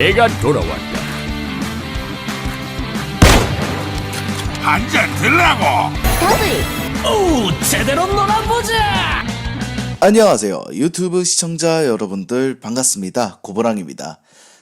내가 돌아왔다. 한잔 들라고 오, 제대로 놀아보자! 안녕하세요. 유튜브 시청자 여러분들 반갑습니다. 고보랑입니다.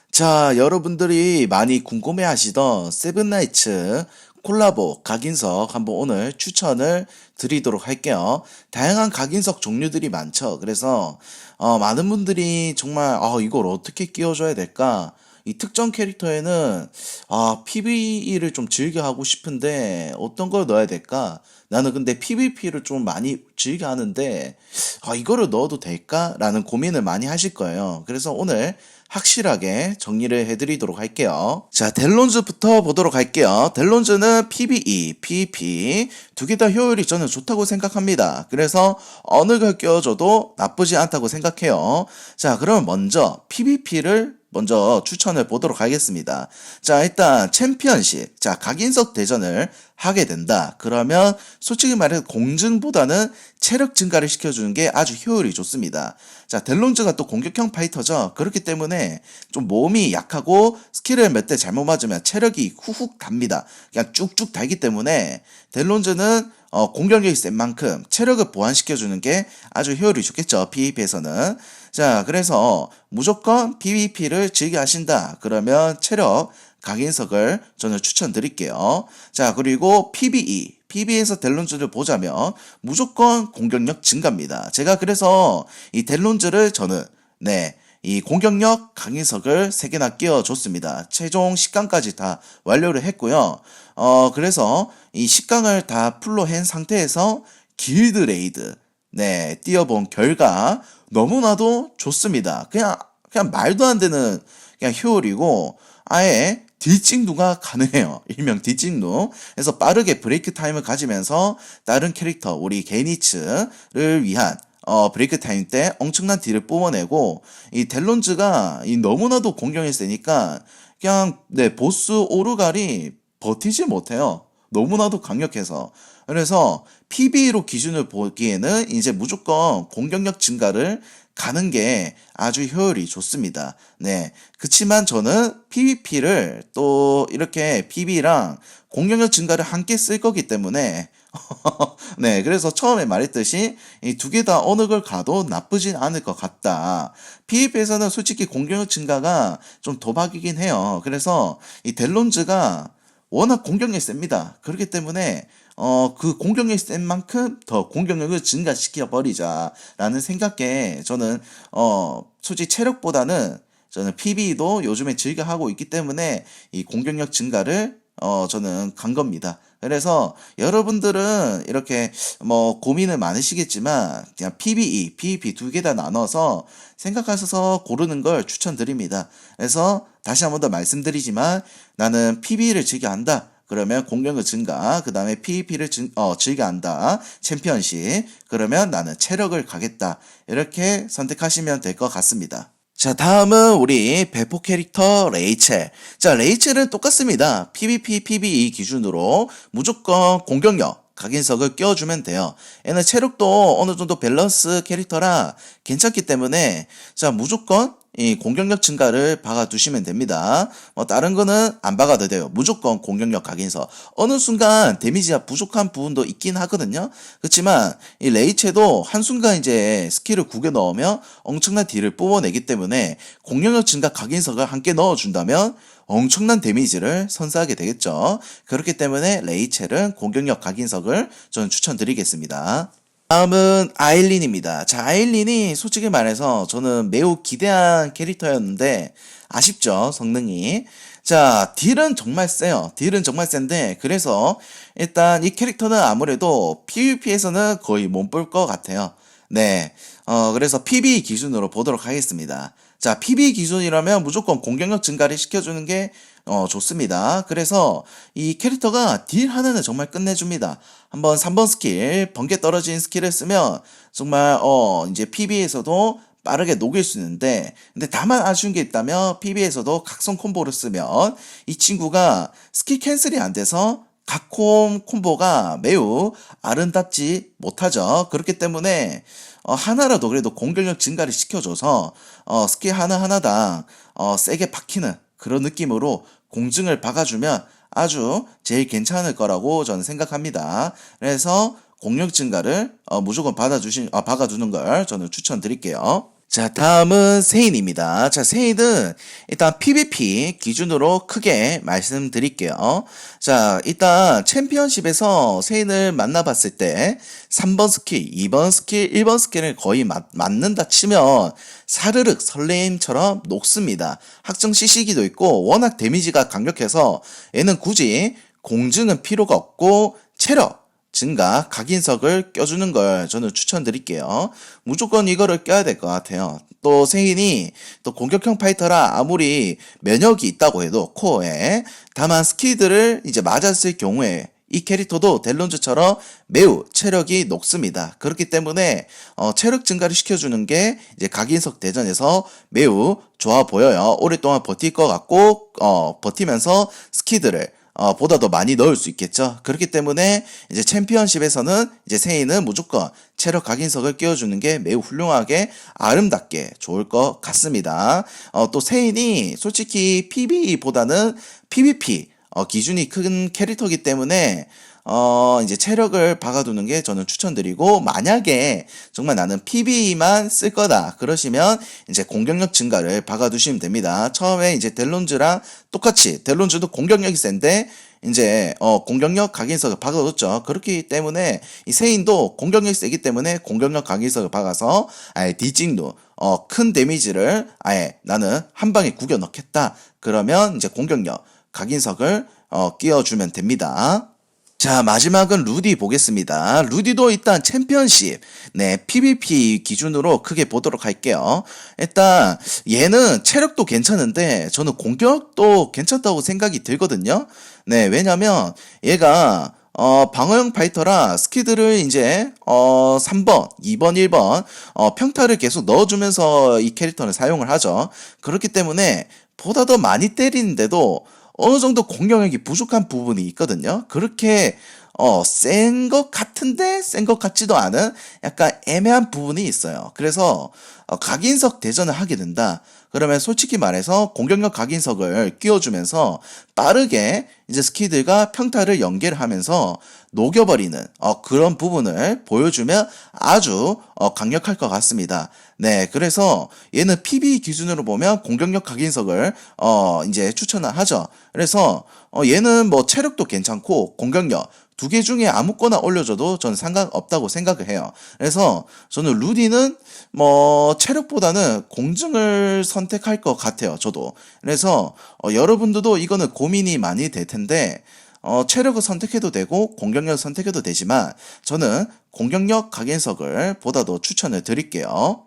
자, 여러분들이 많이 궁금해 하시던 세븐나이츠 콜라보 각인석 한번 오늘 추천을 드리도록 할게요. 다양한 각인석 종류들이 많죠. 그래서 어, 많은 분들이 정말 어, 이걸 어떻게 끼워줘야 될까? 이 특정 캐릭터에는 아, PVE를 좀 즐겨 하고 싶은데 어떤 걸 넣어야 될까? 나는 근데 PVP를 좀 많이 즐겨 하는데 아, 이거를 넣어도 될까? 라는 고민을 많이 하실 거예요. 그래서 오늘 확실하게 정리를 해드리도록 할게요. 자, 델론즈부터 보도록 할게요. 델론즈는 PVE, PVP 두 개 다 효율이 저는 좋다고 생각합니다. 그래서 어느 걸 끼워줘도 나쁘지 않다고 생각해요. 자, 그럼 먼저 PVP를 먼저 추천을 보도록 하겠습니다. 자, 일단 챔피언십. 자, 각인석 대전을 하게 된다. 그러면 솔직히 말해서 공증보다는 체력 증가를 시켜주는 게 아주 효율이 좋습니다. 자, 델론즈가 또 공격형 파이터죠. 그렇기 때문에 좀 몸이 약하고 스킬을 몇 대 잘못 맞으면 체력이 후훅 답니다. 그냥 쭉쭉 달기 때문에 델론즈는 어, 공격력이 센 만큼 체력을 보완시켜주는 게 아주 효율이 좋겠죠. PVP에서는. 자, 그래서 무조건 PVP를 즐겨 하신다. 그러면 체력 각인석을 저는 추천드릴게요. 자, 그리고 PVE. PB에서 델론즈를 보자면 무조건 공격력 증가입니다. 제가 그래서 이 델론즈를 저는 네, 이 공격력 강인석을 3개나 끼워줬습니다. 최종 10강까지 다 완료를 했고요. 어, 그래서 이 10강을 다 풀로 한 상태에서 길드 레이드, 네, 뛰어본 결과 너무나도 좋습니다. 그냥, 그냥 말도 안 되는 그냥 효율이고, 아예 딜찍누가 가능해요. 일명 딜찍누. 그래서 빠르게 브레이크 타임을 가지면서 다른 캐릭터, 우리 게니츠를 위한 어, 브레이크 타임 때 엄청난 딜을 뽑아내고, 이 델론즈가 이 너무나도 공격이 세니까, 그냥, 네, 보스 오르갈이 버티지 못해요. 너무나도 강력해서. 그래서 PB로 기준을 보기에는 이제 무조건 공격력 증가를 가는 게 아주 효율이 좋습니다. 네. 그치만 저는 PVP를 또 이렇게 PB랑 공격력 증가를 함께 쓸 거기 때문에 네, 그래서 처음에 말했듯이 이 두 개 다 어느 걸 가도 나쁘진 않을 것 같다. PVP에서는 솔직히 공격력 증가가 좀 도박이긴 해요. 그래서 이 델론즈가 워낙 공격력이 셉니다. 그렇기 때문에 어, 그 공격력이 센 만큼 더 공격력을 증가시켜 버리자라는 생각에 저는 어, 솔직히 체력보다는 저는 PB도 요즘에 즐겨 하고 있기 때문에 이 공격력 증가를 어, 저는 간 겁니다. 그래서 여러분들은 이렇게 뭐 고민을 많으시겠지만 그냥 PBE, PVP 두 개 다 나눠서 생각하셔서 고르는 걸 추천드립니다. 그래서 다시 한 번 더 말씀드리지만 나는 PB를 즐겨 한다. 그러면 공격력 증가, 그 다음에 PVP를 증, 어, 즐겨 한다. 챔피언십. 그러면 나는 체력을 가겠다. 이렇게 선택하시면 될 것 같습니다. 자, 다음은 우리 배포 캐릭터 레이첼. 자, 레이첼은 똑같습니다. PVP, PVE 기준으로 무조건 공격력, 각인석을 끼워주면 돼요. 얘는 체력도 어느 정도 밸런스 캐릭터라 괜찮기 때문에, 자, 무조건 이 공격력 증가를 박아두시면 됩니다. 뭐 다른 거는 안 박아도 돼요. 무조건 공격력 각인석. 어느 순간 데미지가 부족한 부분도 있긴 하거든요. 그렇지만 이 레이체도 한순간 이제 스킬을 구겨 넣으면 엄청난 딜을 뽑아내기 때문에 공격력 증가 각인석을 함께 넣어준다면 엄청난 데미지를 선사하게 되겠죠. 그렇기 때문에 레이첼은 공격력 각인석을 저는 추천드리겠습니다. 다음은 아일린입니다. 자, 아일린이 솔직히 말해서 저는 매우 기대한 캐릭터였는데 아쉽죠, 성능이. 자, 딜은 정말 세요. 딜은 정말 센데 그래서 일단 이 캐릭터는 아무래도 PVP에서는 거의 못 볼 것 같아요. 네. 어, 그래서 PB 기준으로 보도록 하겠습니다. 자, PB 기준이라면 무조건 공격력 증가를 시켜주는 게 어, 좋습니다. 그래서 이 캐릭터가 딜 하나는 정말 끝내줍니다. 한번 3번 스킬, 번개 떨어진 스킬을 쓰면 정말 어, 이제 PB에서도 빠르게 녹일 수 있는데 근데 다만 아쉬운 게 있다면 PB에서도 각성 콤보를 쓰면 이 친구가 스킬 캔슬이 안 돼서 각콤 콤보가 매우 아름답지 못하죠. 그렇기 때문에 어, 하나라도 그래도 공격력 증가를 시켜줘서 어, 스킬 하나하나당 어, 세게 박히는 그런 느낌으로 공증을 박아주면 아주 제일 괜찮을 거라고 저는 생각합니다. 그래서 공력 증가를 어, 무조건 받아주신, 아, 박아두는 걸 저는 추천드릴게요. 자, 다음은 세인입니다. 자, 세인은 일단 PVP 기준으로 크게 말씀드릴게요. 자, 일단 챔피언십에서 세인을 만나봤을 때 3번 스킬, 2번 스킬, 1번 스킬을 거의 맞, 맞는다 치면 사르륵 설레임처럼 녹습니다. 학정 CC기도 있고 워낙 데미지가 강력해서 얘는 굳이 공증은 필요가 없고 체력, 증가 각인석을 껴주는 걸 저는 추천드릴게요. 무조건 이거를 껴야 될 것 같아요. 또 세인이 또 공격형 파이터라 아무리 면역이 있다고 해도 코어에 다만 스킬들을 이제 맞았을 경우에 이 캐릭터도 델론즈처럼 매우 체력이 높습니다. 그렇기 때문에 어, 체력 증가를 시켜주는 게 이제 각인석 대전에서 매우 좋아 보여요. 오랫동안 버틸 것 같고 어, 버티면서 스킬들을 어, 보다 더 많이 넣을 수 있겠죠. 그렇기 때문에 이제 챔피언십에서는 이제 세인은 무조건 체력 각인석을 끼워주는 게 매우 훌륭하게 아름답게 좋을 것 같습니다. 어, 또 세인이 솔직히 PV보다는 PVP 어, 기준이 큰 캐릭터이기 때문에 어, 이제 체력을 박아두는 게 저는 추천드리고, 만약에 정말 나는 PB만 쓸 거다. 그러시면 이제 공격력 증가를 박아두시면 됩니다. 처음에 이제 델론즈랑 똑같이, 델론즈도 공격력이 센데, 이제, 어, 공격력 각인석을 박아뒀죠. 그렇기 때문에, 이 세인도 공격력이 세기 때문에 공격력 각인석을 박아서, 아예 디징도, 어, 큰 데미지를 아예 나는 한 방에 구겨 넣겠다. 그러면 이제 공격력 각인석을, 어, 끼워주면 됩니다. 자, 마지막은 루디 보겠습니다. 루디도 일단 챔피언십, 네, PVP 기준으로 크게 보도록 할게요. 일단, 얘는 체력도 괜찮은데, 저는 공격도 괜찮다고 생각이 들거든요. 네, 왜냐면, 얘가, 어, 방어형 파이터라 스키드를 이제, 어, 3번, 2번, 1번, 어, 평타를 계속 넣어주면서 이 캐릭터는 사용을 하죠. 그렇기 때문에, 보다 더 많이 때리는데도, 어느 정도 공격력이 부족한 부분이 있거든요. 그렇게 어, 센 것 같은데 센 것 같지도 않은 약간 애매한 부분이 있어요. 그래서 어, 각인석 대전을 하게 된다. 그러면 솔직히 말해서 공격력 각인석을 끼워주면서 빠르게 이제 스키들과 평타를 연계하면서 녹여버리는 어, 그런 부분을 보여주면 아주 어, 강력할 것 같습니다. 네, 그래서 얘는 PB 기준으로 보면 공격력 각인석을 어, 이제 추천을 하죠. 그래서 어, 얘는 뭐 체력도 괜찮고 공격력 두 개 중에 아무거나 올려줘도 저는 상관없다고 생각을 해요. 그래서 저는 루디는 뭐 체력보다는 공증을 선택할 것 같아요. 저도. 그래서 어, 여러분들도 이거는 고민이 많이 될 텐데 어, 체력을 선택해도 되고 공격력을 선택해도 되지만 저는 공격력 각인석을 보다 더 추천을 드릴게요.